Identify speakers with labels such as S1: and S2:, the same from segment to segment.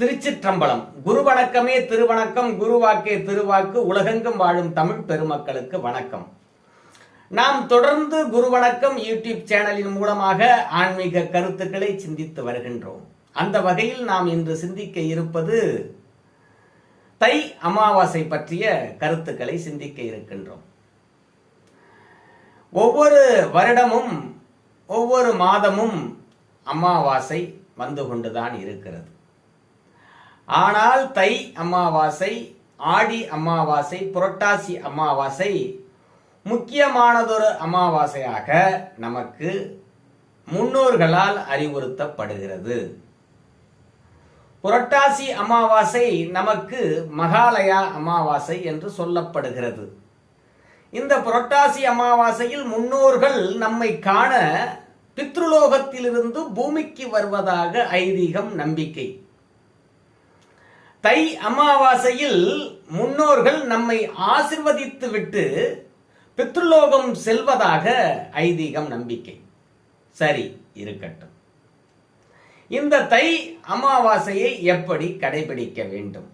S1: திருச்சிற்றம்பலம். குரு வணக்கமே திருவணக்கம் குருவாக்கே திருவாக்கு உலகெங்கும் வாழும் தமிழ் பெருமக்களுக்கு வணக்கம். நாம் தொடர்ந்து குரு வணக்கம் யூடியூப் சேனலின் மூலமாக ஆன்மீக கருத்துக்களை சிந்தித்து வருகின்றோம். அந்த வகையில் நாம் இன்று சிந்திக்க இருப்பது தை அமாவாசை பற்றிய கருத்துக்களை சிந்திக்க இருக்கின்றோம். ஒவ்வொரு வருடமும் ஒவ்வொரு மாதமும் அமாவாசை வந்து கொண்டுதான் இருக்கிறது. ஆனால் தை அமாவாசை ஆடி அமாவாசை புரட்டாசி அமாவாசை முக்கியமானதொரு அமாவாசையாக நமக்கு முன்னோர்களால் அறிவுறுத்தப்படுகிறது. புரட்டாசி அமாவாசை நமக்கு மகாலயா அமாவாசை என்று சொல்லப்படுகிறது. இந்த புரட்டாசி அமாவாசையில் முன்னோர்கள் நம்மை காண பித்ருலோகத்திலிருந்து பூமிக்கு வருவதாக ஐதீகம் நம்பிக்கை. தை அமாவாசையில் முன்னோர்கள் நம்மை ஆசிர்வதித்து விட்டு பித்ருலோகம் செல்வதாக ஐதீகம் நம்பிக்கை. சரி இருக்கட்டும். இந்த தை அமாவாசையை எப்படி கடைபிடிக்க வேண்டும்?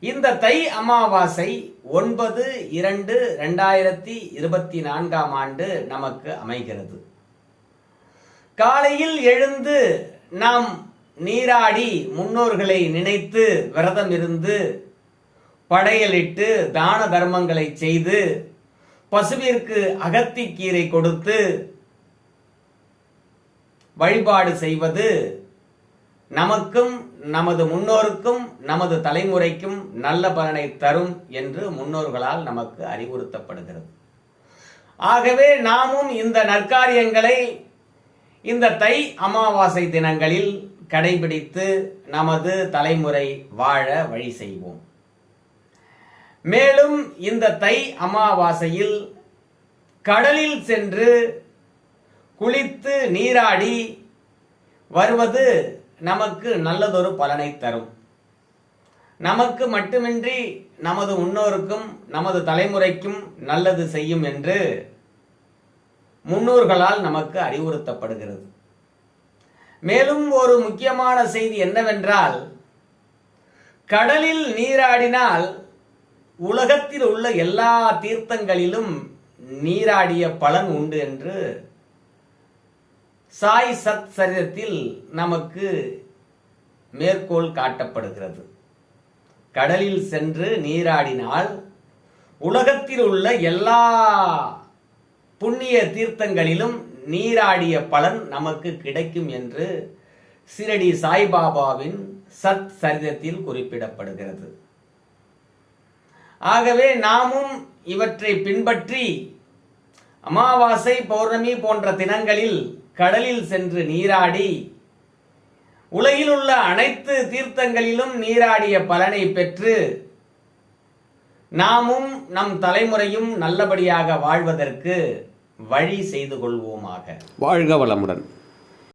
S1: இந்த தை அமாவாசை ஒன்பது இரண்டு ரெண்டாயிரத்தி இருபத்தி நான்காம் ஆண்டு நமக்கு அமைகிறது. காலையில் எழுந்து நாம் நீராடி முன்னோர்களை நினைத்து விரதம் இருந்து படையலிட்டு தான தர்மங்களை செய்து பசுவிற்கு அகத்திக்கீரை கொடுத்து வழிபாடு செய்வது நமக்கும் நமது முன்னோருக்கும் நமது தலைமுறைக்கும் நல்ல பலனை தரும் என்று முன்னோர்களால் நமக்கு அறிவுறுத்தப்படுகிறது. ஆகவே நாமும் இந்த நற்காரியங்களை இந்த தை அமாவாசை தினங்களில் கடைபிடித்து நமது தலைமுறை வாழ வழி செய்வோம். மேலும் இந்த தை அமாவாசையில் கடலில் சென்று குளித்து நீராடி வருவது நமக்கு நல்லதொரு பலனை தரும். நமக்கு மட்டுமின்றி நமது முன்னோருக்கும் நமது தலைமுறைக்கும் நல்லது செய்யும் என்று முன்னோர்களால் நமக்கு அறிவுறுத்தப்படுகிறது. மேலும் ஒரு முக்கியமான செய்தி என்னவென்றால் கடலில் நீராடினால் உலகத்தில் உள்ள எல்லா தீர்த்தங்களிலும் நீராடிய பலன் உண்டு என்று சாய் சத் சரிதத்தில் நமக்கு மேற்கோள் காட்டப்படுகிறது. கடலில் சென்று நீராடினால் உலகத்தில் உள்ள எல்லா புண்ணிய தீர்த்தங்களிலும் நீராடிய பலன் நமக்கு கிடைக்கும் என்று சிரடி சாய்பாபாவின் சத் சரிதத்தில் குறிப்பிடப்படுகிறது. ஆகவே நாமும் இவற்றை பின்பற்றி அமாவாசை பௌர்ணமி போன்ற தினங்களில் கடலில் சென்று நீராடி உலகில் உள்ள அனைத்து தீர்த்தங்களிலும் நீராடிய பலனை பெற்று நாமும் நம் தலைமுறையும் நல்லபடியாக வாழ்வதற்கு வழி செய்து கொள்வோமாக.
S2: வாழ்க வளமுடன்.